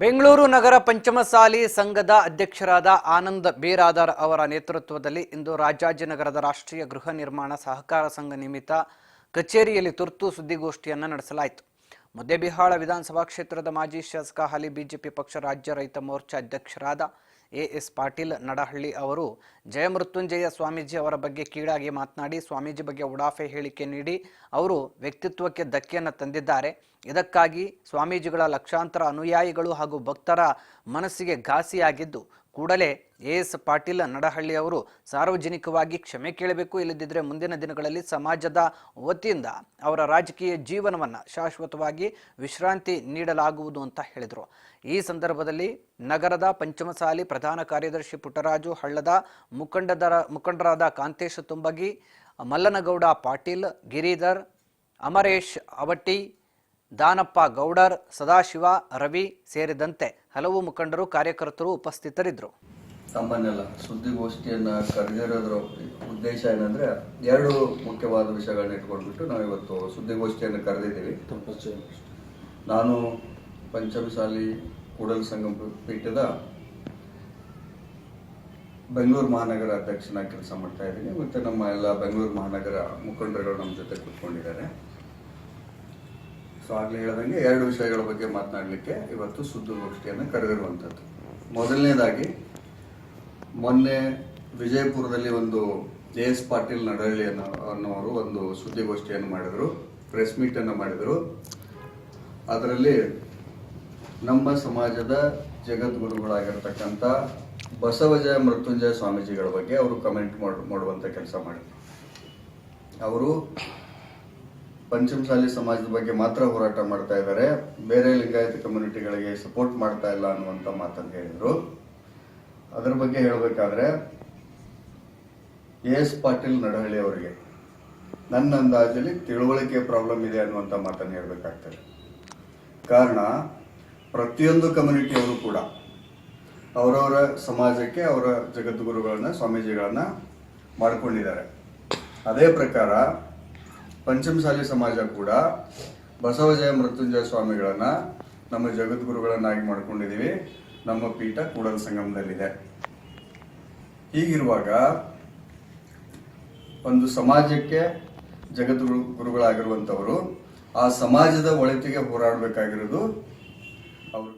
ಬೆಂಗಳೂರು ನಗರ ಪಂಚಮಸಾಲಿ ಸಂಘದ ಅಧ್ಯಕ್ಷರಾದ ಆನಂದ್ ಬೇರಾದಾರ್ ಅವರ ನೇತೃತ್ವದಲ್ಲಿ ಇಂದು ರಾಜಾಜಿನಗರದ ರಾಷ್ಟ್ರೀಯ ಗೃಹ ನಿರ್ಮಾಣ ಸಹಕಾರ ಸಂಘ ನಿಮಿತ್ತ ಕಚೇರಿಯಲ್ಲಿ ತುರ್ತು ಸುದ್ದಿಗೋಷ್ಠಿಯನ್ನು ನಡೆಸಲಾಯಿತು. ಮುದ್ದೆಬಿಹಾಳ ವಿಧಾನಸಭಾ ಕ್ಷೇತ್ರದ ಮಾಜಿ ಶಾಸಕ ಹಾಲಿ ಬಿಜೆಪಿ ಪಕ್ಷ ರಾಜ್ಯ ರೈತ ಮೋರ್ಚಾ ಅಧ್ಯಕ್ಷರಾದ ಎ ಎಸ್ ಪಾಟೀಲ್ ನಡಹಳ್ಳಿ ಅವರು ಜಯಮೃತ್ಯುಂಜಯ ಸ್ವಾಮೀಜಿ ಅವರ ಬಗ್ಗೆ ಕೀಳಾಗಿ ಮಾತನಾಡಿ, ಸ್ವಾಮೀಜಿ ಬಗ್ಗೆ ಉಡಾಫೆ ಹೇಳಿಕೆ ನೀಡಿ ಅವರು ವ್ಯಕ್ತಿತ್ವಕ್ಕೆ ಧಕ್ಕೆಯನ್ನು ತಂದಿದ್ದಾರೆ. ಇದಕ್ಕಾಗಿ ಸ್ವಾಮೀಜಿಗಳ ಲಕ್ಷಾಂತರ ಅನುಯಾಯಿಗಳು ಹಾಗೂ ಭಕ್ತರ ಮನಸ್ಸಿಗೆ ಘಾಸಿಯಾಗಿದ್ದು ಕೂಡಲೇ ಎ ಎಸ್ ಪಾಟೀಲ್ ನಡಹಳ್ಳಿ ಅವರು ಸಾರ್ವಜನಿಕವಾಗಿ ಕ್ಷಮೆ ಕೇಳಬೇಕು ಇಲ್ಲದಿದ್ದರೆ ಮುಂದಿನ ದಿನಗಳಲ್ಲಿ ಸಮಾಜದ ವತಿಯಿಂದ ಅವರ ರಾಜಕೀಯ ಜೀವನವನ್ನು ಶಾಶ್ವತವಾಗಿ ವಿಶ್ರಾಂತಿ ನೀಡಲಾಗುವುದು ಅಂತ ಹೇಳಿದರು. ಈ ಸಂದರ್ಭದಲ್ಲಿ ನಗರದ ಪಂಚಮಸಾಲಿ ಪ್ರಧಾನ ಕಾರ್ಯದರ್ಶಿ ಪುಟ್ಟರಾಜು, ಹಳ್ಳದ ಮುಖಂಡದರ ಮುಖಂಡರಾದ ಕಾಂತೇಶ ತುಂಬಗಿ, ಮಲ್ಲನಗೌಡ ಪಾಟೀಲ್, ಗಿರಿಧರ್, ಅಮರೇಶ್ ಅವಟ್ಟಿ ದಾನಪ್ಪ ಗೌಡರ್, ಸದಾಶಿವ, ರವಿ ಸೇರಿದಂತೆ ಹಲವು ಮುಖಂಡರು, ಕಾರ್ಯಕರ್ತರು ಉಪಸ್ಥಿತರಿದ್ದರು. ತಮ್ಮನ್ನೆಲ್ಲ ಸುದ್ದಿಗೋಷ್ಠಿಯನ್ನು ಕರೆದಿರೋದ್ರ ಉದ್ದೇಶ ಏನಂದ್ರೆ, ಎರಡು ಮುಖ್ಯವಾದ ವಿಷಯಗಳನ್ನ ಇಟ್ಕೊಂಡ್ಬಿಟ್ಟು ನಾವು ಇವತ್ತು ಸುದ್ದಿಗೋಷ್ಠಿಯನ್ನು ಕರೆದಿದ್ದೀವಿ. ನಾನು ಪಂಚಮಸಾಲಿ ಕೂಡಲ ಸಂಗಮ ಪೀಠದ ಬೆಂಗಳೂರು ಮಹಾನಗರ ಅಧ್ಯಕ್ಷನಾಗಿ ಕೆಲಸ ಮಾಡ್ತಾ ಇದ್ದೀನಿ. ಮತ್ತು ನಮ್ಮ ಎಲ್ಲ ಬೆಂಗಳೂರು ಮಹಾನಗರ ಮುಖಂಡರುಗಳು ನಮ್ಮ ಜೊತೆ ಕೂತ್ಕೊಂಡಿದ್ದಾರೆ. ಸೊ ಆಗ್ಲೇ ಹೇಳ್ದಂಗೆ ಎರಡು ವಿಷಯಗಳ ಬಗ್ಗೆ ಮಾತನಾಡಲಿಕ್ಕೆ ಇವತ್ತು ಸುದ್ದಿಗೋಷ್ಠಿಯನ್ನು ಕರೆದಿರುವಂಥದ್ದು. ಮೊದಲನೇದಾಗಿ, ಮೊನ್ನೆ ವಿಜಯಪುರದಲ್ಲಿ ಒಂದು ಜೆ ಎಸ್ ಪಾಟೀಲ್ ನಡಹಳ್ಳಿ ಅನ್ನೋ, ಅನ್ನೋರು ಒಂದು ಸುದ್ದಿಗೋಷ್ಠಿಯನ್ನು ಮಾಡಿದರು, ಪ್ರೆಸ್ ಮೀಟನ್ನು ಮಾಡಿದರು. ಅದರಲ್ಲಿ ನಮ್ಮ ಸಮಾಜದ ಜಗದ್ಗುರುಗಳಾಗಿರ್ತಕ್ಕಂಥ ಬಸವಜಯ ಮೃತ್ಯುಂಜಯ ಸ್ವಾಮೀಜಿಗಳ ಬಗ್ಗೆ ಅವರು ಕಮೆಂಟ್ ಮಾಡುವಂಥ ಕೆಲಸ ಮಾಡಿದರು. ಅವರು ಪಂಚಮಸಾಲಿ ಸಮಾಜದ ಬಗ್ಗೆ ಮಾತ್ರ ಹೋರಾಟ ಮಾಡ್ತಾ ಇದ್ದಾರೆ. ಬೇರೆ ಲಿಂಗಾಯತ ಕಮ್ಯುನಿಟಿಗಳಿಗೆ ಸಪೋರ್ಟ್ ಮಾಡ್ತಾ ಇಲ್ಲ ಅನ್ನುವಂಥ ಮಾತನ್ನು ಹೇಳಿದ್ರು. ಅದರ ಬಗ್ಗೆ ಹೇಳಬೇಕಾದ್ರೆ, ಎ ಎಸ್ ಪಾಟೀಲ್ ನಡಹಳ್ಳಿ ಅವರಿಗೆ ನನ್ನ ಅಂದಾಜಲ್ಲಿ ತಿಳುವಳಿಕೆ ಪ್ರಾಬ್ಲಮ್ ಇದೆ ಅನ್ನುವಂಥ ಮಾತನ್ನು ಹೇಳಬೇಕಾಗ್ತದೆ. ಕಾರಣ, ಪ್ರತಿಯೊಂದು ಕಮ್ಯುನಿಟಿಯವರು ಕೂಡ ಅವರವರ ಸಮಾಜಕ್ಕೆ, ಅವರ ಜಗದ್ಗುರುಗಳನ್ನ, ಸ್ವಾಮೀಜಿಗಳನ್ನ ಮಾಡಿಕೊಂಡಿದ್ದಾರೆ. ಅದೇ ಪ್ರಕಾರ ಪಂಚಮಸಾಲಿ ಸಮಾಜ ಕೂಡ ಬಸವಜಯ ಮೃತ್ಯುಂಜಯ ಸ್ವಾಮಿಗಳನ್ನ ನಮ್ಮ ಜಗದ್ಗುರುಗಳನ್ನಾಗಿ ಮಾಡ್ಕೊಂಡಿದ್ದೀವಿ ನಮ್ಮ ಪೀಠ ಕೂಡಲ ಸಂಗಮದಲ್ಲಿದೆ. ಹೀಗಿರುವಾಗ ಒಂದು ಸಮಾಜಕ್ಕೆ ಜಗದ್ಗುರು, ಗುರುಗಳಾಗಿರುವಂಥವರು ಆ ಸಮಾಜದ ಒಳಿತಿಗೆ ಹೋರಾಡಬೇಕಾಗಿರೋದು ಅವರು